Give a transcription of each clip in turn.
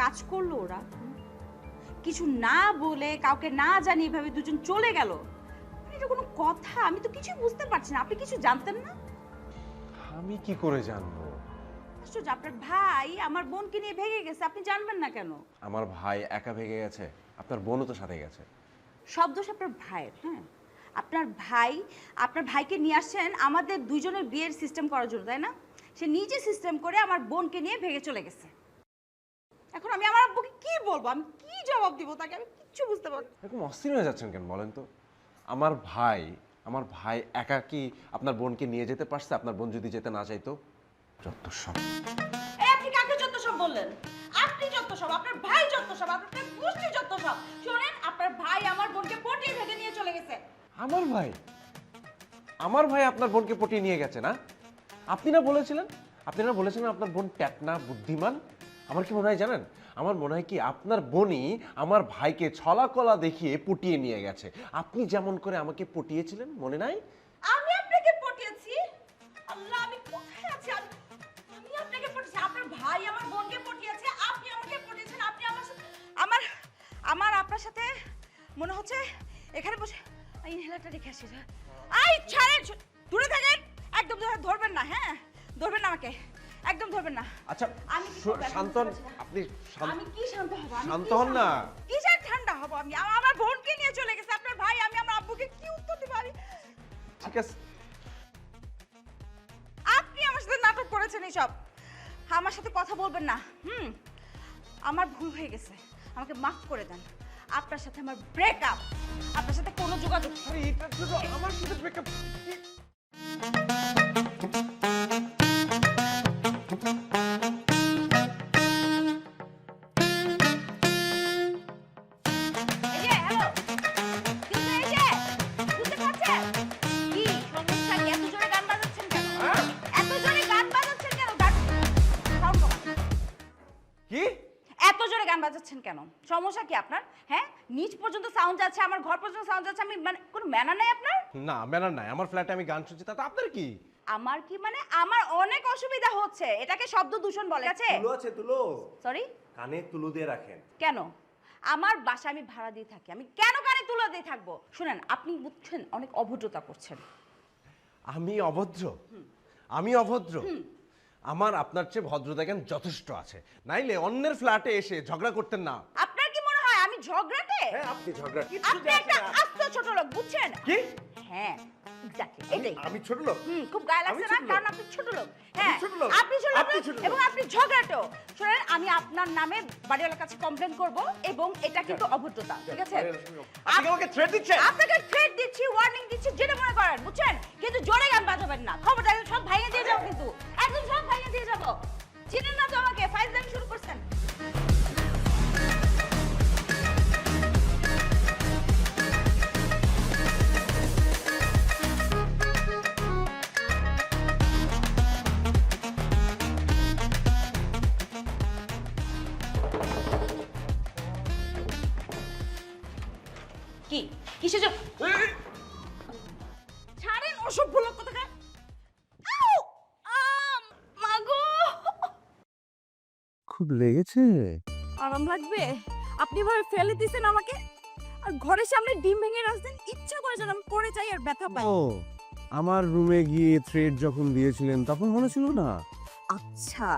কাজ করল ওরা। কিছু না বলে কাউকে না জানিয়ে এভাবে দুজন চলে গেল। এটা কোনো কথা আমি তো কিছুই বুঝতে পারছি না। আপনি কিছু জানতেন না? আমি কি করে জানব? আশ্চর্য আপনার ভাই আমার বোনকে নিয়ে ভেগে গেছে আপনি জানবেন না কেন? আমার ভাই একা ভেগে গেছে আপনার বোনও তো সাথে গেছে। সব দোষ আপনার ভাইয়ের হ্যাঁ? আপনার ভাই আপনার ভাইকে নিয়ে আসছেন আমাদের দুইজনের বিয়ের সিস্টেম করার জন্য তাই না? সে নিজে সিস্টেম করে আমার বোনকে নিয়ে ভেগে চলে গেছে। এখন আমি আমার আব্বুকে কি বলব? আমি কি জবাব দিব তাকে? আমি কিচ্ছু বুঝতে পারছি। এরকম অস্থির হয়ে যাচ্ছেন কেন বলেন তো? আমার ভাই আমার ভাই একা কি আপনার বোনকে নিয়ে যেতে পারছে? আপনার বোন যদি যেতে না চাইতো? যত সব। এই আপনি কাকে যত সব বললেন? আপনি যত সব আপনার ভাই যত সব আপনার গোষ্ঠী যত সব। শোনেন আপনার ভাই আমার বোনকে পটিয়ে ভেগে নিয়ে চলে গেছে। আমার ভাই? আমার ভাই আপনার বোনকে পটিয়ে নিয়ে গেছে না? আপনি না বলেছিলেন? আপনি না বলেছিলেন আপনার বোন ট্যাটনা বুদ্ধিমান? আমার কি মনে হয় জানেন? আমার মনে হয় কি আপনার বোনই আমার ভাইকে ছলা কলা দেখিয়ে পটিয়ে নিয়ে গেছে। আপনি যেমন করে আমাকে পটিয়েছিলেন, মনে নাই? আমি আপনাকে পটিয়েছি। আল্লাহ, আমি কোথায় আছি? আমি আপনাকে পটিয়েছি। আপনার ভাই আমার বোনকে পটিয়েছে। আপনি আমাকে পটিয়েছেন। আপনি আমার আমার আমার আপনার সাথে মনে হচ্ছে এখানে বসে এই ইনহেলারটা রেখে আসি। আই ছাড়েন! দূরে থাকেন! একদম ধরবেন না হ্যাঁ? ধরবেন না আমাকে। একদম ধরবেন না। আচ্ছা আমি শান্ত। আপনি আমি কি শান্ত হব? আমি শান্ত হন না। কিসের ঠান্ডা হব আমি? আমার বোনকে নিয়ে চলে গেছে। আপনার ভাই আমি আমার আব্বুকে কি উত্তর দিব? আমি ঠিক আছে। আপনি আমার সাথে নাটক করেছেন এইসব। আমার সাথে কথা বলবেন না। হুম? আমার ভুল হয়ে গেছে। আমাকে মাফ করে দেন। আপনার সাথে আমার ব্রেকআপ আপনার সাথে কোনো যোগাযোগ আমার সাথে ব্রেকআপ সমস্যা কি আপনার? হ্যাঁ? নিচ পর্যন্ত সাউন্ড যাচ্ছে আমার ঘর পর্যন্ত সাউন্ড যাচ্ছে আমি মানে কোনো ম্যানার নাই আপনার? না ম্যানার নাই। আমার ফ্ল্যাটে আমি গান শুনছি তাতে আপনার কি? আমার কি মানে? আমার অনেক অসুবিধা হচ্ছে। এটাকে শব্দ দূষণ বলে। আছে? তুলো আছে তুলো। সরি কানে তুলো দিয়ে রাখেন। কেন? আমার বাসা আমি ভাড়া দিয়ে থাকি। আমি কেন কানে তুলে দিয়ে থাকব? শুনেন আপনি বুঝছেন অনেক অভদ্রতা করছেন। আমি অভদ্র? আমি অভদ্র? আমার আপনার চেয়ে ভদ্রতা জ্ঞান যথেষ্ট আছে। নাইলে অন্যের ফ্ল্যাটে এসে ঝগড়া করতেন না। আমি হ্যাঁ আপনি ঝগড়া আপনি একটা আস্ত ছোট লোক বুঝছেন? কি? হ্যাঁ এক্স্যাক্টলি এটাই আমি ছোট লোক? হুম খুব গায়ে লাগছে না? কারণ আপনি ছোট লোক। হ্যাঁ আপনি ছোট লোক। এবং আপনি ঝগড়াটো। শুনেন আমি আপনার নামে বাড়িওয়ালার কাছে কমপ্লেন করব এবং এটা কিন্তু অভদ্রতা ঠিক আছে? আপনি আমাকে থ্রেট দিচ্ছেন? আপনাকে থ্রেট দিচ্ছি ওয়ার্নিং দিচ্ছি যেটা মনে করেন বুঝছেন? কিন্তু জোরে গান বাজাবেন না। খবরদার সব ভাইয়ে দিয়ে যাব কিন্তু। একদম সব ভাইয়ে দিয়ে যাব। চিনেন না তো আমাকে ফাইল কিসের জন্য ছাড়েন অসভ্য লোক কোথাকার! মাগো! খুব লেগেছে। আরাম লাগবে। আপনি ভাবে ফেলে দিছেন আমাকে? আর ঘরের সামনে ডিম ভেঙে রাখছেন? ইচ্ছা করে যেন আমি পড়ে যাই আর ব্যথা পাই। ও আমার রুমে গিয়ে থ্রেড যখন দিয়েছিলেন তখন মনে ছিল না? আচ্ছা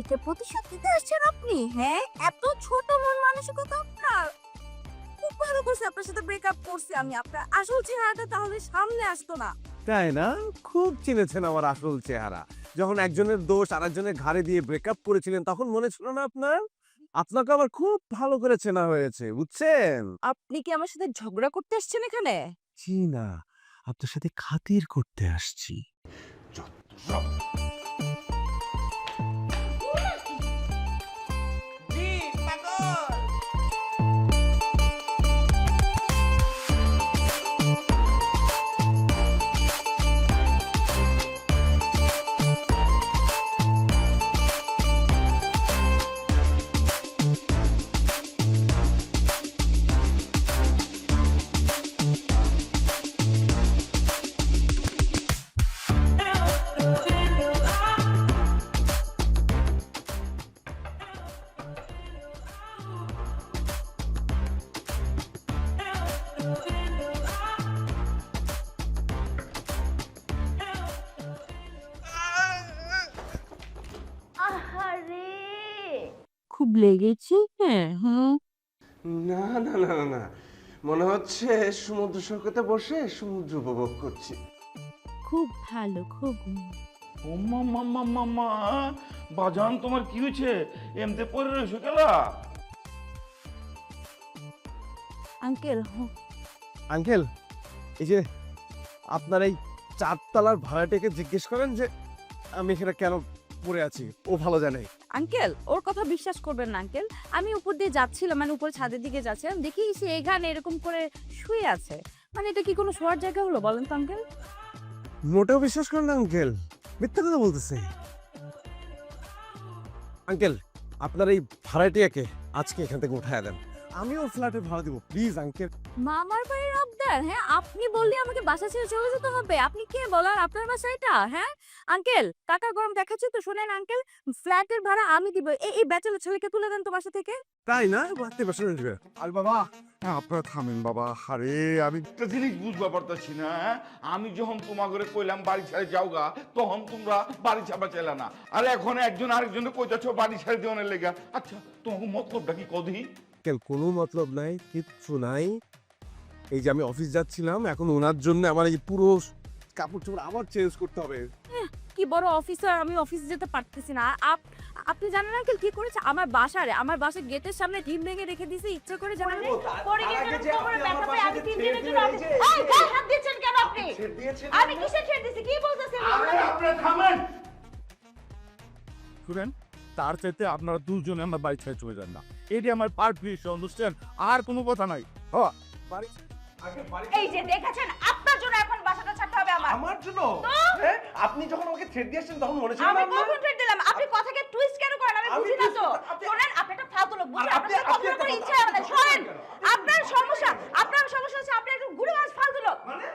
এটা প্রতিশোধ নিতে আসছেন আপনি হ্যাঁ? এত ছোট মন মানসিকতা আপনার। খুব ভালো করছে আপনার সাথে ব্রেকআপ করছি আমি। আপনার আসল চেহারাটা তাহলে সামনে আসতো না। তাই না? খুব চিনেছেন আমার আসল চেহারা। যখন একজনের দোষ আরেকজনের ঘাড়ে দিয়ে ব্রেকআপ করেছিলেন তখন মনে ছিল না আপনার? আপনাকে আবার খুব ভালো করে চেনা হয়েছে বুঝছেন? আপনি কি আমার সাথে ঝগড়া করতে আসছেন এখানে? জি না আপনার সাথে খাতির করতে আসছি। যত সব লেগেছে? হ্যাঁ হুম। না না না না না। মনে হচ্ছে সমুদ্র সৈকতে বসে সমুদ্র উপভোগ করছি। খুব ভালো খুব ওম্মা মাম্মা মাম্মা বাজান তোমার কি হয়েছে? এমতে পরে রয়েছো কেলা? আঙ্কেল আঙ্কেল এই যে আপনার এই চারতলার ভাড়াটাকে জিজ্ঞেস করেন যে আমি এখানে কেন পড়ে আছি? ও ভালো জানে। আঙ্কেল, ওর কথা বিশ্বাস করবেন না, আঙ্কেল। আমি উপর দিয়ে যাচ্ছিলাম মানে উপর ছাদের দিকে যাচ্ছিলাম। দেখি সে এখানে এরকম করে শুয়ে আছে। মানে এটা কি কোনো শোয়ার জায়গা হলো বলেন তো, আঙ্কেল? মোটেও বিশ্বাস করেন না, আঙ্কেল। মিথ্যা কথা বলতেছে। আঙ্কেল, আপনার এই ভাড়াটিয়াকে আজকে এখান থেকে উঠায় দেন। আমিও ফ্ল্যাটে ভাড়া দিব প্লিজ আঙ্কেল মামার বাড়ির আবদার হ্যাঁ? আপনি বললে আমাকে বাসা ছেড়ে চলে যেতে হবে। আপনি কে? বলার আপনার বাসা এটা হ্যাঁ? আঙ্কেল টাকা গরম দেখাচ্ছে তো শোনেন আঙ্কেল ফ্ল্যাটের ভাড়া আমি দিব। এই এই ব্যাচেলর ছেলেকে তুলে দেন তো বাসা থেকে। তাই না? বাড়তে বসে নেবে আর বাবা হ্যাঁ, আপনারা থামেন বাবা। আরে আমি একটা জিনিস বুঝতে পারতেছি না হ্যাঁ? আমি যখন তোমার করে কইলাম বাড়ি ছেড়ে যাওগা তখন তোমরা বাড়ি ছাড়া চাইলা না। আর এখন একজন আরেকজনে কইতাছ বাড়ি ছেড়ে দেওয়ানের লেগা। আচ্ছা তোমাকে মতলবটা কি কদি আঙ্কেল কোনো মতলব নাই কিচ্ছু নাই। এই যে আমি অফিস যাচ্ছিলাম এখন ওনার জন্য আমার এই পুরো কাপড় চোপড় আবার চেঞ্জ করতে হবে। কি বড় অফিসার আমি অফিসে যেতে পারতেছি না। আপ- আপনি জানেন আঙ্কেল কি করেছে? আমার বাসারে আমার বাসার গেটের সামনে ডিম ভেঙে রেখে দিয়েছে ইচ্ছা করে জানেন পরে গিয়ে যেন কোমরে ব্যথা পায়, আমি তিন দিনের জন্য অফিস- এই, গায়ে হাত দিচ্ছেন কেন আপনি? আমি কিসের ছেড়ে দিছি? কি বলতেছেন? আপনারা থামেন শুনেন তার চাইতে আপনারা দুজনে আমার বাড়ি ছেড়ে চলে যান না। এটি আমার পার্ট অনুষ্ঠান আর কোনো কথা নাই। এই যে দেখেছেন আপনার জন্য এখন বাসাটা ছাড়তে হবে আমার। আমার জন্য? আপনি যখন আমাকে তখন মনে আমি কখন দিলাম? আপনি কথাকে টুইস্ট কেন করেন? আমি বুঝি না তো। আপনি একটা ফালতু লোক বুঝেন আপনার কথা ইচ্ছা আমাদের আপনার সমস্যা আপনার সমস্যা হচ্ছে আপনি একদম গুড়ে ফালতু লোক। মানে?